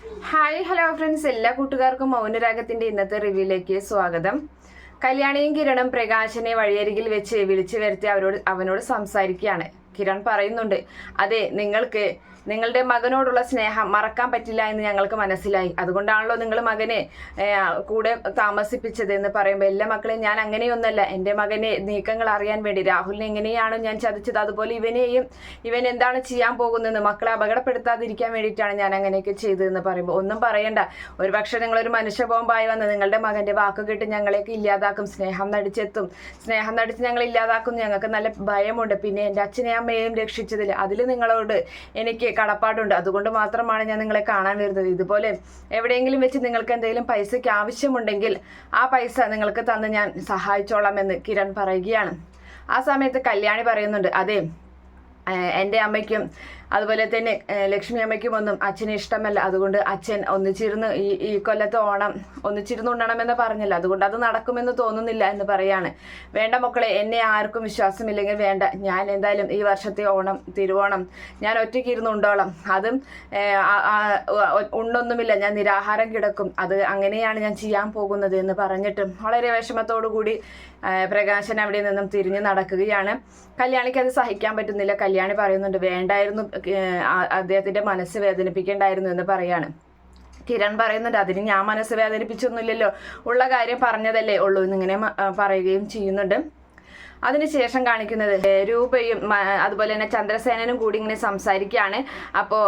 Hi hello friends എല്ലാ കൂട്ടുകാർക്കും മൗനരാഗത്തിന്റെ ഇന്നത്തെ റിവ്യൂയിലേക്ക് സ്വാഗതം. കല്യാണിയും കിരണും പ്രകാശനെ വഴിയരികിൽ വെച്ച് വിളിച്ചു വരുത്തി അവരോട് അവനോട് സംസാരിക്കുകയാണ്. കിരൺ പറയുന്നുണ്ട് അതെ നിങ്ങൾക്ക് നിങ്ങളുടെ മകനോടുള്ള സ്നേഹം മറക്കാൻ പറ്റില്ല എന്ന് ഞങ്ങൾക്ക് മനസ്സിലായി. അതുകൊണ്ടാണല്ലോ നിങ്ങൾ മകനെ കൂടെ താമസിപ്പിച്ചത് എന്ന് പറയുമ്പോൾ എല്ലാ മക്കളെയും ഞാൻ അങ്ങനെയൊന്നല്ല. എന്റെ മകനെ നീക്കങ്ങൾ അറിയാൻ വേണ്ടി രാഹുലിനെ എങ്ങനെയാണ് ഞാൻ ചതിച്ചത്? അതുപോലെ ഇവനെയും ഇവൻ എന്താണ് ചെയ്യാൻ പോകുന്നതെന്ന് മക്കളെ അപകടപ്പെടുത്താതിരിക്കാൻ വേണ്ടിയിട്ടാണ് ഞാൻ അങ്ങനെയൊക്കെ ചെയ്തതെന്ന് പറയുമ്പോൾ ഒന്നും പറയണ്ട. ഒരു പക്ഷേ നിങ്ങളൊരു മനുഷ്യ ബോംബായി വന്ന് നിങ്ങളുടെ മകന്റെ വാക്ക് കേട്ട് ഞങ്ങളെയൊക്കെ ഇല്ലാതാക്കും. സ്നേഹം നടിച്ചെത്തും. സ്നേഹം നടിച്ച് ഞങ്ങൾ ഇല്ലാതാക്കും. ഞങ്ങൾക്ക് നല്ല ഭയമുണ്ട്. പിന്നെ എന്റെ അച്ഛനെയും അമ്മയെയും രക്ഷിച്ചതിൽ അതിൽ നിങ്ങളോട് എനിക്ക് കടപ്പാടുണ്ട്. അതുകൊണ്ട് മാത്രമാണ് ഞാൻ നിങ്ങളെ കാണാൻ വരുന്നത്. ഇതുപോലെ എവിടെയെങ്കിലും വെച്ച് നിങ്ങൾക്ക് എന്തെങ്കിലും പൈസയ്ക്ക് ആവശ്യമുണ്ടെങ്കിൽ ആ പൈസ നിങ്ങൾക്ക് തന്ന് ഞാൻ സഹായിച്ചോളാം എന്ന് കിരൺ പറയുകയാണ്. ആ സമയത്ത് കല്യാണി പറയുന്നുണ്ട്. അതെ എന്റെ അമ്മയ്ക്കും അതുപോലെ തന്നെ ലക്ഷ്മി അമ്മയ്ക്കും ഒന്നും അച്ഛന് ഇഷ്ടമല്ല. അതുകൊണ്ട് അച്ഛൻ ഒന്നിച്ചിരുന്ന് ഈ ഈ കൊല്ലത്തെ ഓണം ഒന്നിച്ചിരുന്ന് ഉണ്ണണമെന്ന് പറഞ്ഞില്ല. അതുകൊണ്ട് അത് നടക്കുമെന്ന് തോന്നുന്നില്ല എന്ന് പറയാണ്. വേണ്ട മക്കളെ എന്നെ ആർക്കും വിശ്വാസമില്ലെങ്കിൽ വേണ്ട. ഞാൻ എന്തായാലും ഈ വർഷത്തെ ഓണം തിരുവോണം ഞാൻ ഒറ്റയ്ക്ക് ഇരുന്ന് ഉണ്ടോളാം. അതും ഏഹ്, ആ- ആ- ഉ- ഉണ്ണൊന്നുമില്ല. ഞാൻ നിരാഹാരം കിടക്കും. അത് അങ്ങനെയാണ് ഞാൻ ചെയ്യാൻ പോകുന്നത് എന്ന് പറഞ്ഞിട്ടും വളരെ വിഷമത്തോടു കൂടി പ്രകാശൻ അവിടെ നിന്നും തിരിഞ്ഞു നടക്കുകയാണ്. കല്യാണിക്ക് അത് സഹിക്കാൻ പറ്റുന്നില്ല. കല്യാണി പറയുന്നുണ്ട് വേണ്ടായിരുന്നു അദ്ദേഹത്തിന്റെ മനസ്സ് വേദനിപ്പിക്കേണ്ടായിരുന്നു എന്ന് പറയാണ്. കിരൺ പറയുന്നുണ്ട് അതിന് ഞാൻ മനസ്സ് വേദനിപ്പിച്ചൊന്നുമില്ലല്ലോ. ഉള്ള കാര്യം പറഞ്ഞതല്ലേ ഉള്ളൂ എന്നിങ്ങനെ പറയുകയും ചെയ്യുന്നുണ്ട്. അതിനുശേഷം കാണിക്കുന്നത്. രൂപയും അതുപോലെ തന്നെ ചന്ദ്രസേനനും കൂടി ഇങ്ങനെ സംസാരിക്കുകയാണ്. അപ്പോ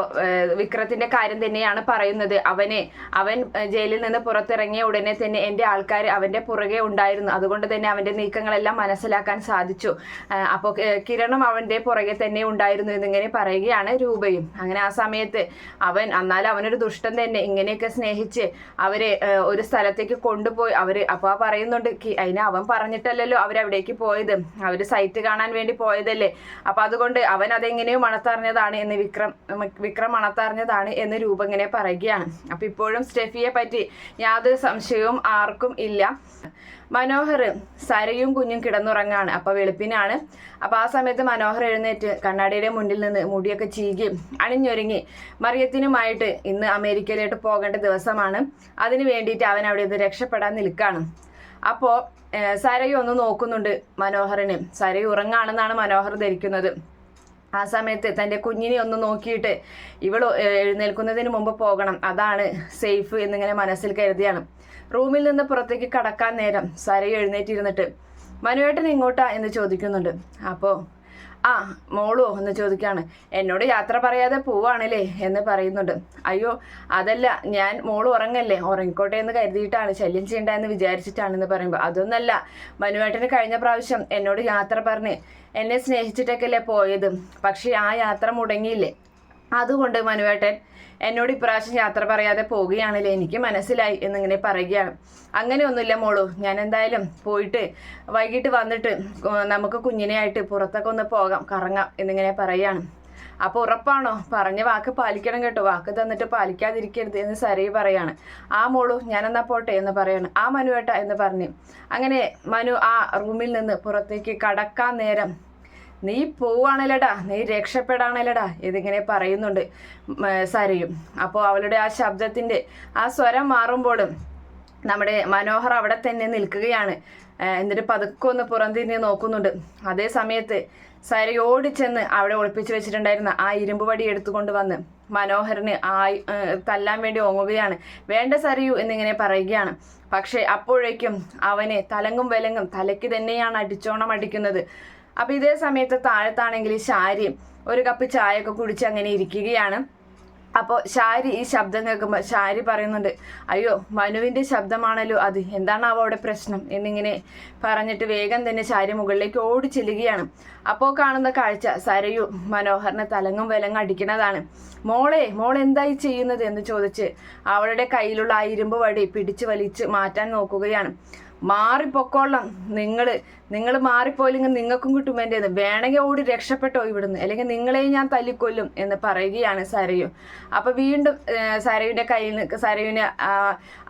വിക്രത്തിന്റെ കാര്യം തന്നെയാണ് പറയുന്നത്. അവനെ അവൻ ജയിലിൽ നിന്ന് പുറത്തിറങ്ങിയ ഉടനെ തന്നെ എന്റെ ആൾക്കാർ അവന്റെ പുറകെ ഉണ്ടായിരുന്നു. അതുകൊണ്ട് തന്നെ അവന്റെ നീക്കങ്ങളെല്ലാം മനസ്സിലാക്കാൻ സാധിച്ചു. അപ്പോൾ കിരണും അവന്റെ പുറകെ തന്നെ ഉണ്ടായിരുന്നു എന്നിങ്ങനെ പറയുകയാണ് രൂപയും. അങ്ങനെ ആ സമയത്ത് അവൻ എന്നാൽ അവനൊരു ദുഷ്ടൻ തന്നെ ഇങ്ങനെയൊക്കെ സ്നേഹിച്ച് അവരെ ഒരു സ്ഥലത്തേക്ക് കൊണ്ടുപോയി. അവർ അപ്പൊ ആ പറയുന്നുണ്ട് അതിന് അവൻ പറഞ്ഞിട്ടല്ലല്ലോ അവരവിടേക്ക് പോയത്. അവർ സൈറ്റ് കാണാൻ വേണ്ടി പോയതല്ലേ? അപ്പൊ അതുകൊണ്ട് അവൻ അതെങ്ങനെയോ മണത്തറിഞ്ഞതാണ് എന്ന് വിക്രം വിക്രം മണത്തറിഞ്ഞതാണ് എന്ന് രൂപ ഇങ്ങനെ പറയുകയാണ്. അപ്പൊ ഇപ്പോഴും സ്റ്റെഫിയെ പറ്റി യാതൊരു സംശയവും ആർക്കും ഇല്ല. മനോഹർ സരയും കുഞ്ഞും കിടന്നുറങ്ങാണ്. അപ്പൊ വെളുപ്പിനാണ്. അപ്പൊ ആ സമയത്ത് മനോഹർ എഴുന്നേറ്റ് കണ്ണാടിയുടെ മുന്നിൽ നിന്ന് മുടിയൊക്കെ ചീകി അണിഞ്ഞൊരുങ്ങി. മറിയത്തിനുമായിട്ട് ഇന്ന് അമേരിക്കയിലോട്ട് പോകേണ്ട ദിവസമാണ്. അതിന് വേണ്ടിയിട്ട് അവൻ അവിടെ നിന്ന് രക്ഷപ്പെടാൻ നിൽക്കാണ്. അപ്പോൾ സരയു ഒന്ന് നോക്കുന്നുണ്ട് മനോഹറിന് സരയു ഉറങ്ങാണെന്നാണ് മനോഹർ ധരിക്കുന്നത്. ആ സമയത്ത് തന്റെ കുഞ്ഞിനെ ഒന്ന് നോക്കിയിട്ട് ഇവൾ എഴുന്നേൽക്കുന്നതിന് മുമ്പ് പോകണം. അതാണ് സേഫ് എന്നിങ്ങനെ മനസ്സിൽ കരുതിയാണ്. റൂമിൽ നിന്ന് പുറത്തേക്ക് കടക്കാൻ നേരം സരയു എഴുന്നേറ്റിരുന്നിട്ട് മനുവേട്ടൻ ഇങ്ങോട്ടാ എന്ന് ചോദിക്കുന്നുണ്ട്. അപ്പോൾ ആ മോളോ എന്ന് ചോദിക്കാണ്. എന്നോട് യാത്ര പറയാതെ പോവാണല്ലേ എന്ന് പറയുന്നുണ്ട്. അയ്യോ അതല്ല ഞാൻ മോൾ ഉറങ്ങല്ലേ? ഉറങ്ങിക്കോട്ടെ എന്ന് കരുതിയിട്ടാണ് ശല്യം ചെയ്യണ്ട എന്ന് വിചാരിച്ചിട്ടാണെന്ന് പറയുമ്പോൾ അതൊന്നല്ല മനുവേട്ടന് കഴിഞ്ഞ പ്രാവശ്യം എന്നോട് യാത്ര പറഞ്ഞ് എന്നെ സ്നേഹിച്ചിട്ടൊക്കെയല്ലേ പോയത്. പക്ഷേ ആ യാത്ര മുടങ്ങിയില്ലേ? അതുകൊണ്ട് മനുവേട്ടൻ എന്നോട് ഇപ്രാവശ്യം യാത്ര പറയാതെ പോവുകയാണല്ലേ എനിക്ക് മനസ്സിലായി എന്നിങ്ങനെ പറയുകയാണ്. അങ്ങനെയൊന്നുമില്ല മോളു ഞാൻ എന്തായാലും പോയിട്ട് വൈകിട്ട് വന്നിട്ട് നമുക്ക് കുഞ്ഞിനെയായിട്ട് പുറത്തൊക്കെ ഒന്ന് പോകാം കറങ്ങാം എന്നിങ്ങനെ പറയാണ് അപ്പോൾ ഉറപ്പാണോ? പറഞ്ഞ വാക്ക് പാലിക്കണം കേട്ടോ വാക്ക് തന്നിട്ട് പാലിക്കാതിരിക്കരുത് എന്ന് സരയി പറയാണ്. ആ മോളു ഞാനെന്നാ പോട്ടെ എന്ന് പറയാണ്. ആ മനുവേട്ട എന്ന് പറഞ്ഞു. അങ്ങനെ മനു ആ റൂമിൽ നിന്ന് പുറത്തേക്ക് കടക്കാൻ നേരം നീ പോവാണല്ലടാ നീ രക്ഷപ്പെടാണല്ലടാ ഇതിങ്ങനെ പറയുന്നുണ്ട് സരയും. അപ്പോൾ അവളുടെ ആ ശബ്ദത്തിന്റെ ആ സ്വരം മാറുമ്പോഴും നമ്മുടെ മനോഹർ അവിടെ തന്നെ നിൽക്കുകയാണ്. എന്നിട്ട് പതുക്കെ ഒന്ന് പുറംതിരിഞ്ഞ് നോക്കുന്നുണ്ട്. അതേ സമയത്ത് സരയോട് ചെന്ന് അവിടെ ഒളിപ്പിച്ചു വെച്ചിട്ടുണ്ടായിരുന്ന ആ ഇരുമ്പ് വടി എടുത്തുകൊണ്ട് വന്ന് മനോഹരന് ആ തല്ലാൻ വേണ്ടി ഓങ്ങുകയാണ്. വേണ്ട സരയു എന്നിങ്ങനെ പറയുകയാണ്. പക്ഷേ അപ്പോഴേക്കും അവനെ തലങ്ങും വിലങ്ങും തലയ്ക്ക് തന്നെയാണ് അടിച്ചോണം അടിക്കുന്നത്. അപ്പൊ ഇതേ സമയത്ത് താഴത്താണെങ്കിൽ ശാരി ഒരു കപ്പ് ചായ ഒക്കെ കുടിച്ച് അങ്ങനെ ഇരിക്കുകയാണ്. അപ്പോൾ ശാരി ഈ ശബ്ദം കേൾക്കുമ്പോൾ ശാരി പറയുന്നുണ്ട് അയ്യോ മനുവിന്റെ ശബ്ദമാണല്ലോ അത്. എന്താണ് അവിടെ പ്രശ്നം? എന്നിങ്ങനെ പറഞ്ഞിട്ട് വേഗം തന്നെ ശാരി മുകളിലേക്ക് ഓടി ചെല്ലുകയാണ്. അപ്പോൾ കാണുന്ന കാഴ്ച സരയു മനോഹറിനെ തലങ്ങും വിലങ്ങും അടിക്കുന്നതാണ്. മോളെ മോൾ എന്തായി ചെയ്യുന്നത്? എന്ന് ചോദിച്ച് അവളുടെ കയ്യിലുള്ള ആ ഇരുമ്പ് വടി പിടിച്ച് വലിച്ച് മാറ്റാൻ നോക്കുകയാണ്. മാറിപ്പൊക്കോളാം. നിങ്ങൾ നിങ്ങൾ മാറിപ്പോയില്ലെങ്കിൽ നിങ്ങൾക്കും കിട്ടും എന്റെ വേണമെങ്കിൽ ഓടി രക്ഷപ്പെട്ടോ ഇവിടുന്ന്. അല്ലെങ്കിൽ നിങ്ങളെയും ഞാൻ തല്ലിക്കൊല്ലും എന്ന് പറയുകയാണ് സരയു. അപ്പോൾ വീണ്ടും സരയുവിന്റെ കയ്യിൽ നിന്ന് സരയുവിനെ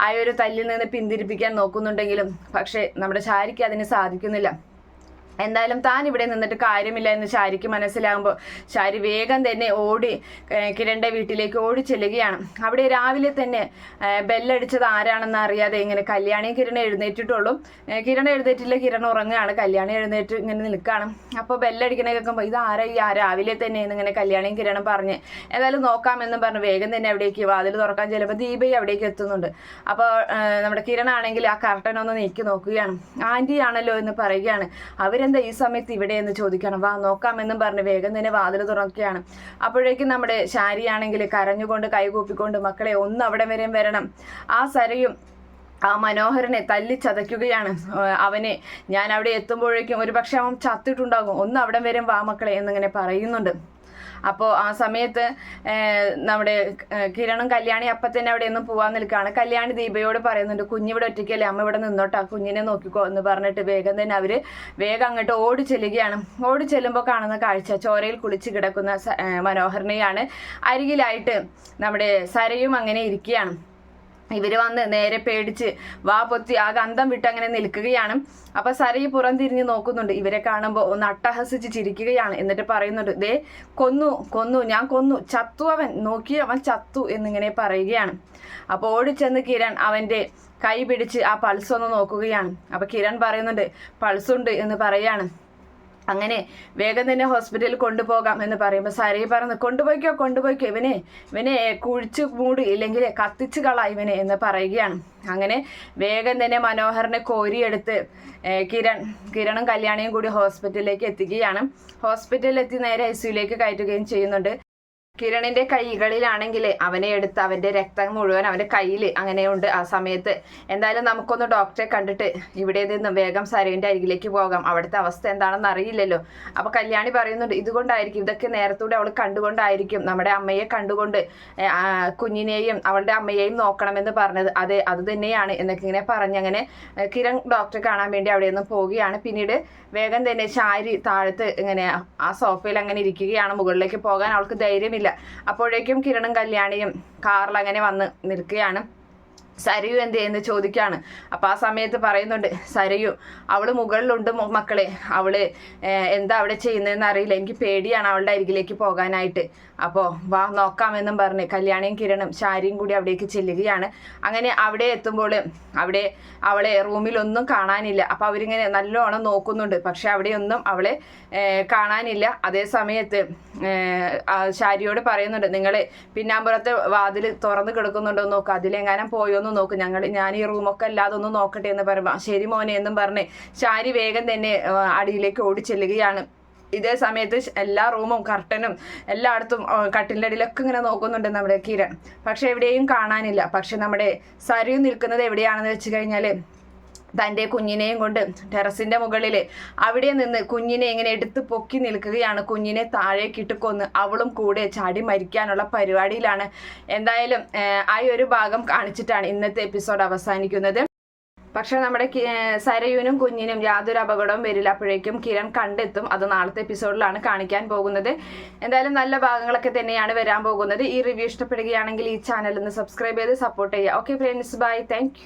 ആ ഒരു തല്ലിൽ നിന്ന് പിന്തിരിപ്പിക്കാൻ നോക്കുന്നുണ്ടെങ്കിലും പക്ഷേ നമ്മുടെ ചാരിക്ക് അതിന് സാധിക്കുന്നില്ല. എന്തായാലും താൻ ഇവിടെ നിന്നിട്ട് കാര്യമില്ല എന്ന് ശാരിക്ക് മനസ്സിലാകുമ്പോൾ ശാരി വേഗം തന്നെ ഓടി ഏഹ് വീട്ടിലേക്ക് ഓടി ചെല്ലുകയാണ്. അവിടെ രാവിലെ തന്നെ ബെല്ലടിച്ചത് ആരാണെന്ന് അറിയാതെ ഇങ്ങനെ കല്യാണി കിരൺ എഴുന്നേറ്റിട്ടുള്ളൂ. കിരൺ എഴുന്നേറ്റില്ല കിരൺ ഉറങ്ങുകയാണ്. കല്യാണി എഴുന്നേറ്റ് ഇങ്ങനെ നിൽക്കുകയാണ്. അപ്പോൾ ബെല്ലടിക്കണ കേൾക്കുമ്പോൾ ഇത് ആരാ ഈ രാവിലെ തന്നെ എന്നിങ്ങനെ കല്യാണിയും കിരണും പറഞ്ഞ് ഏതായാലും നോക്കാമെന്ന് പറഞ്ഞ് വേഗം തന്നെ അവിടേക്ക് വാതിൽ തുറക്കാൻ ചെല്ലുമ്പോൾ ദീപയും അവിടേക്ക് എത്തുന്നുണ്ട്. അപ്പോൾ നമ്മുടെ കിരണാണെങ്കിൽ ആ കർട്ടൻ ഒന്ന് നീക്കി നോക്കുകയാണ്. ആന്റി ആണല്ലോ എന്ന് പറയുകയാണ്. അവരെന്താ ഈ സമയത്ത് ഇവിടെ എന്ന് ചോദിക്കണം. വാ നോക്കാമെന്നും പറഞ്ഞ് വേഗം തന്നെ വാതിൽ തുറക്കുകയാണ്. അപ്പോഴേക്കും നമ്മുടെ ശാരിയാണെങ്കിൽ കരഞ്ഞുകൊണ്ട് കൈകൂപ്പിക്കൊണ്ട് മക്കളെ ഒന്ന് അവിടെ വരെ വരണം. ആ സരയും ആ മനോഹരനെ തല്ലി ചതയ്ക്കുകയാണ്. അവനെ ഞാൻ അവിടെ എത്തുമ്പോഴേക്കും ഒരു പക്ഷെ അവൻ ചത്തിട്ടുണ്ടാകും. ഒന്ന് അവിടെ വരും വാ മക്കളെ എന്നിങ്ങനെ പറയുന്നുണ്ട്. അപ്പോൾ ആ സമയത്ത് നമ്മുടെ കിരണും കല്യാണി അപ്പം തന്നെ അവിടെ ഒന്നും പോകാൻ നിൽക്കുകയാണ്. കല്യാണി ദീപയോട് പറയുന്നുണ്ട് കുഞ്ഞിവിടെ ഒറ്റയ്ക്കല്ലേ? അമ്മ ഇവിടെ നിന്നോട്ടാ. കുഞ്ഞിനെ നോക്കിക്കോ എന്ന് പറഞ്ഞിട്ട് വേഗം തന്നെ അവർ വേഗം അങ്ങോട്ട് ഓടി ചെല്ലുകയാണ്. ഓടി ചെല്ലുമ്പോൾ കാണുന്ന കാഴ്ച ചോരയിൽ കുളിച്ച് കിടക്കുന്ന മനോഹരനെയാണ്. അരികിലായിട്ട് നമ്മുടെ സരയും അങ്ങനെ ഇരിക്കുകയാണ്. ഇവർ വന്ന് നേരെ പേടിച്ച് വാ പൊത്തി ആ ഗന്ധം വിട്ട് അങ്ങനെ നിൽക്കുകയാണ്. അപ്പൊ സരയി പുറം തിരിഞ്ഞ് നോക്കുന്നുണ്ട്. ഇവരെ കാണുമ്പോൾ ഒന്ന് അട്ടഹസിച്ച് ചിരിക്കുകയാണ്. എന്നിട്ട് പറയുന്നുണ്ട് ദേ കൊന്നു കൊന്നു ഞാൻ കൊന്നു. ചത്തു അവൻ. നോക്കി അവൻ ചത്തു എന്നിങ്ങനെ പറയുകയാണ്. അപ്പോൾ ഓടിച്ചെന്ന് കിരൺ അവന്റെ കൈ പിടിച്ച് ആ പൾസ് ഒന്ന് നോക്കുകയാണ്. അപ്പൊ കിരൺ പറയുന്നുണ്ട് പൾസുണ്ട് എന്ന് പറയാണ്. അങ്ങനെ വേഗം തന്നെ ഹോസ്പിറ്റലിൽ കൊണ്ടുപോകാം എന്ന് പറയുമ്പോൾ സരയി പറഞ്ഞു കൊണ്ടുപോയിക്കോ കൊണ്ടുപോയിക്കോ ഇവനെ ഇവനെ കുഴിച്ച് മൂടി ഇല്ലെങ്കിൽ കത്തിച്ച് കള ഇവനെ എന്ന് പറയുകയാണ്. അങ്ങനെ വേഗം തന്നെ മനോഹറിനെ കോരിയെടുത്ത് കിരൺ കിരണും കല്യാണിയും കൂടി ഹോസ്പിറ്റലിലേക്ക് എത്തിക്കുകയാണ് ഹോസ്പിറ്റലിൽ എത്തി നേരെ ഐ സിയുലേക്ക് കയറ്റുകയും ചെയ്യുന്നുണ്ട്. കിരണിന്റെ കൈകളിലാണെങ്കിൽ അവനെ എടുത്ത് അവന്റെ രക്തം മുഴുവൻ അവന്റെ കയ്യിൽ അങ്ങനെയുണ്ട് ആ സമയത്ത്. എന്തായാലും നമുക്കൊന്ന് ഡോക്ടറെ കണ്ടിട്ട് ഇവിടെ നിന്ന് വേഗം സരേന്റെ അരികിലേക്ക് പോകാം. അവിടുത്തെ അവസ്ഥ എന്താണെന്ന് അറിയില്ലല്ലോ. അപ്പൊ കല്യാണി പറയുന്നുണ്ട് ഇതുകൊണ്ടായിരിക്കും ഇതൊക്കെ നേരത്തൂടെ അവൾ കണ്ടുകൊണ്ടായിരിക്കും. നമ്മുടെ അമ്മയെ കണ്ടുകൊണ്ട് കുഞ്ഞിനെയും അവളുടെ അമ്മയെയും നോക്കണമെന്ന് പറഞ്ഞത്. അതെ അത് തന്നെയാണ് എന്നൊക്കെ ഇങ്ങനെ പറഞ്ഞങ്ങനെ കിരൺ ഡോക്ടറെ കാണാൻ വേണ്ടി അവിടെ നിന്ന് പോവുകയാണ്. പിന്നീട് വേഗം തന്നെ ചാരി താഴത്ത് ഇങ്ങനെ ആ സോഫയിൽ അങ്ങനെ ഇരിക്കുകയാണ്. മുകളിലേക്ക് പോകാൻ അവൾക്ക് ധൈര്യമില്ല. അപ്പോഴേക്കും കിരണും കല്യാണിയും കാറിൽ അങ്ങനെ വന്ന് നിൽക്കുകയാണ്. സരയു എന്ത് എന്ന് ചോദിക്കുകയാണ്. അപ്പം ആ സമയത്ത് പറയുന്നുണ്ട് സരയു അവൾ മുകളിലുണ്ട് മക്കളെ. അവൾ എന്താ അവിടെ ചെയ്യുന്നതെന്ന് അറിയില്ല. എനിക്ക് പേടിയാണ് അവളുടെ അരികിലേക്ക് പോകാനായിട്ട്. അപ്പോൾ വാ നോക്കാമെന്നും പറഞ്ഞ് കല്യാണിയും കിരണും ശാരിയും കൂടി അവിടേക്ക് ചെല്ലുകയാണ്. അങ്ങനെ അവിടെ എത്തുമ്പോൾ അവിടെ അവളെ റൂമിലൊന്നും കാണാനില്ല. അപ്പോൾ അവരിങ്ങനെ നല്ലോണം നോക്കുന്നുണ്ട്. പക്ഷെ അവിടെയൊന്നും അവളെ കാണാനില്ല. അതേ സമയത്ത് ശാരിയോട് പറയുന്നുണ്ട് നിങ്ങൾ പിന്നാമ്പുറത്തെ വാതിൽ തുറന്ന് കിടക്കുന്നുണ്ടോ എന്ന് നോക്ക്. അതിലെങ്ങാനും പോയോ എന്ന് നോക്ക്. ഞങ്ങൾ ഞാൻ ഈ റൂമൊക്കെ അല്ലാതെ ഒന്ന് നോക്കട്ടെ എന്ന് പറയുമ്പോൾ ശരി മോനെ എന്നും പറഞ്ഞ് ശാരി വേഗം തന്നെ അടിയിലേക്ക് ഓടി ചെല്ലുകയാണ് ഇതേ സമയത്ത് എല്ലാ റൂമും കർട്ടനും എല്ലായിടത്തും കട്ടിലിന്റെ അടിയിലൊക്കെ ഇങ്ങനെ നോക്കുന്നുണ്ട് നമ്മുടെ കിരൺ. പക്ഷെ എവിടെയും കാണാനില്ല. പക്ഷെ നമ്മുടെ സരി നിൽക്കുന്നത് എവിടെയാണെന്ന് വെച്ച് കഴിഞ്ഞാൽ തന്റെ കുഞ്ഞിനെയും കൊണ്ട് ടെറസിന്റെ മുകളിൽ അവിടെ നിന്ന് കുഞ്ഞിനെ ഇങ്ങനെ എടുത്ത് പൊക്കി നിൽക്കുകയാണ്. കുഞ്ഞിനെ താഴേക്കിട്ട് കൊന്ന് അവളും കൂടെ ചാടി മരിക്കാനുള്ള പരിപാടിയിലാണ്. എന്തായാലും ആ ഒരു ഭാഗം കാണിച്ചിട്ടാണ് ഇന്നത്തെ എപ്പിസോഡ് അവസാനിക്കുന്നത്. പക്ഷെ നമ്മുടെ സരയുനും കുഞ്ഞിനും യാതൊരു അപകടവും വരില്ല. അപ്പോഴേക്കും കിരൺ കണ്ടെത്തും. അത് നാളത്തെ എപ്പിസോഡിലാണ് കാണിക്കാൻ പോകുന്നത്. എന്തായാലും നല്ല ഭാഗങ്ങളൊക്കെ തന്നെയാണ് വരാൻ പോകുന്നത്. ഈ റിവ്യൂ ഇഷ്ടപ്പെടുകയാണെങ്കിൽ ഈ ചാനൽ ഒന്ന് സബ്സ്ക്രൈബ് ചെയ്ത് സപ്പോർട്ട് ചെയ്യുക. Okay friends bye thank